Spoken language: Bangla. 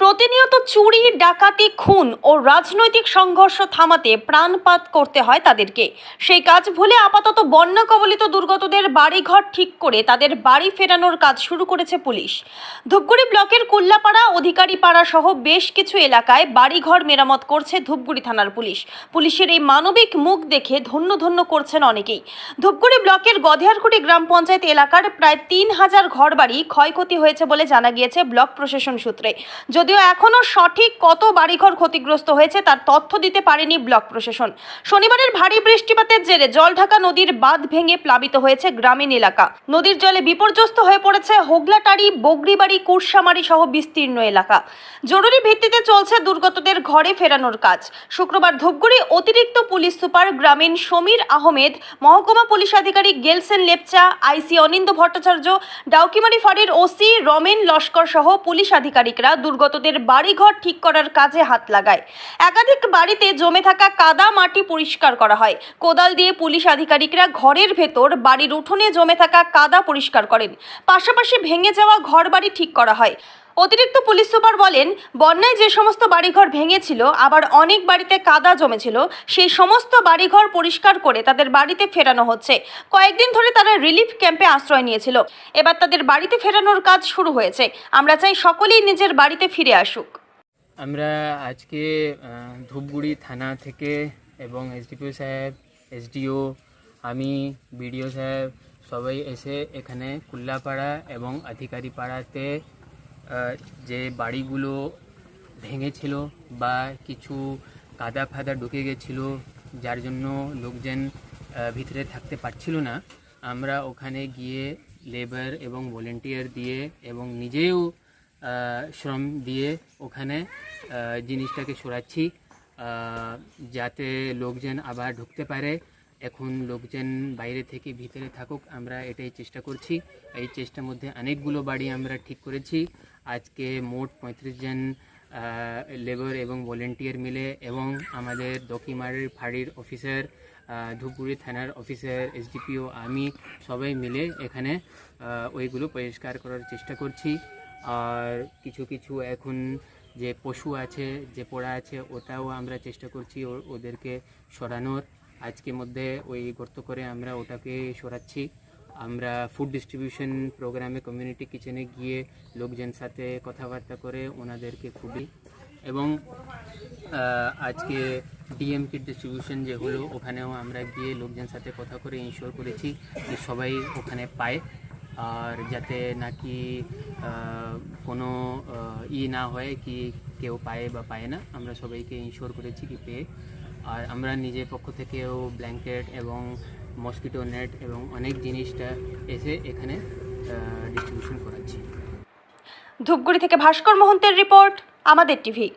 প্রতিনিয়ত চুরি, ডাকাতি, খুন ও রাজনৈতিক সংঘর্ষ থামাতে প্রাণপাত করতে হয় তাদেরকে। সেই কাজ ভুলে আপাতত বন্যা কবলিত দুর্গতদের বাড়িঘর ঠিক করে তাদের বাড়ি ফেরানোর কাজ শুরু করেছে পুলিশ। ধূপগুড়ি ব্লকের কুল্লাপাড়া অধিকারীপাড়া সহ বেশ কিছু এলাকায় বাড়িঘর মেরামত করছে ধূপগুড়ি থানার পুলিশ। পুলিশের এই মানবিক মুখ দেখে ধন্য ধন্য করছেন অনেকেই। ধূপগুড়ি ব্লকের গধেয়ারকুটি গ্রাম পঞ্চায়েত এলাকার প্রায় তিন হাজার ঘরবাড়ি ক্ষয়ক্ষতি হয়েছে বলে জানা গিয়েছে ব্লক প্রশাসন সূত্রে। যদিও এখনও সঠিক কত বাড়িঘর ক্ষতিগ্রস্ত হয়েছে তার তথ্য দিতে পারেনি ব্লক প্রশাসন। শনিবারের ভারী বৃষ্টিপাতের জেরে জলঢাকা নদীর বাঁধ ভেঙে প্লাবিত হয়েছে গ্রামীণ এলাকা। নদীর জলে বিপর্যস্ত হয়ে পড়েছে হোগলাটারি, বগরিবাড়ি, কুরসামারি সহ বিস্তীর্ণ এলাকা। জরুরি ভিত্তিতে চলছে দুর্গতদের ঘরে ফেরানোর কাজ। শুক্রবার ধূপগুড়ি অতিরিক্ত পুলিশ সুপার গ্রামীণ সমীর আহমেদ, মহকুমা পুলিশ আধিকারিক গেলসেন লেপচা, আইসি অনিন্দ ভট্টাচার্য, ডাউকিমারি ফাঁড়ির ওসি রমেন লস্কর সহ পুলিশ আধিকারিকরা দুর্গতদের বাড়িঘর ঠিক করার কাজে হাত লাগায়। একাধিক বাড়িতে জমে থাকা কাদা মাটি পরিষ্কার করা হয়। কোদাল দিয়ে পুলিশ আধিকারিকরা ঘরের ভেতর বাড়ির উঠোনে জমে থাকা কাদা পরিষ্কার করেন। পাশাপাশি ভেঙে যাওয়া ঘরবাড়ি ঠিক করা হয়। অতিরিক্ত পুলিশ সুপার বলেন, বন্যায় যে সমস্ত বাড়িঘর ভেঙেছিল, আবার অনেক বাড়িতে কাদা জমেছিল, সেই সমস্ত বাড়িঘর পরিষ্কার করে তাদের বাড়িতে ফেরানো হচ্ছে। কয়েকদিন ধরে তারা রিলিফ ক্যাম্পে আশ্রয় নিয়েছিল। এবার তাদের বাড়িতে ফেরানোর কাজ শুরু হয়েছে। আমরা চাই সকলেই নিজের বাড়িতে ফিরে আসুক। আমরা আজকে ধূপগুড়ি থানা থেকে এবং এসডিপিও সাহেব, এসডিও, আমি, বিডিও সাহেব, সবাই এসে এখানে কুল্লাপাড়া এবং আধিকারি পাড়াতে যে বাড়িগুলো ভেঙেছিল বা কিছু কাদা ফাদা ঢুকে গেছিল, যার জন্য লোকজন ভিতরে থাকতে পারছিল না, আমরা ওখানে গিয়ে লেবার এবং ভলেন্টিয়ার দিয়ে এবং নিজেও শ্রম দিয়ে ওখানে জিনিসটাকে সরাচ্ছি যাতে লোকজন আবার ঢুকতে পারে। এখন লোকজন বাইরে থেকে ভিতরে থাকুক, আমরা এটাই চেষ্টা করছি। এই চেষ্টার মধ্যে অনেকগুলো বাড়ি আমরা ঠিক করেছি। আজকে মোট পঁয়ত্রিশ জন লেবার এবং ভলেন্টিয়ার মিলে এবং আমাদের দকিমারের ফাঁড়ির অফিসার ধূপগুড়ি থানার অফিসার এসডিপিও আমি সবাই মিলে এখানে ওইগুলো পরিষ্কার করার চেষ্টা করছি। আর কিছু কিছু এখন যে পশু আছে, যে পোড়া আছে, ওটাও আমরা চেষ্টা করছি ওদেরকে সরানোর। আজকের মধ্যে ওই গর্ত করে আমরা ওটাকে সরাচ্ছি। আমরা ফুড ডিস্ট্রিবিউশন প্রোগ্রামে কমিউনিটি কিচেনে গিয়ে লোকজন সাথে কথাবার্তা করে ওনাদেরকে খুবই এবং আজকে ডিএম কিট ডিস্ট্রিবিউশন যে হলো, ওখানেও আমরা গিয়ে লোকজন সাথে কথা করে ইনশিওর করেছি যে সবাই ওখানে পায়। আর যাতে নাকি কোনো ই না হয় কি কেউ পায় বা পায় না, আমরা সবাইকে ইনশিওর করেছি কি পেয়ে। আর আমরা নিজের পক্ষ থেকেও ব্ল্যাঙ্কেট এবং মসকিটো নেট এবং অনেক জিনিসটা এসে এখানে ডিস্ট্রিবিউশন করাচ্ছি। ধূপগুড়ি থেকে ভাস্কর মোহন্তের রিপোর্ট, আমাদের টিভি।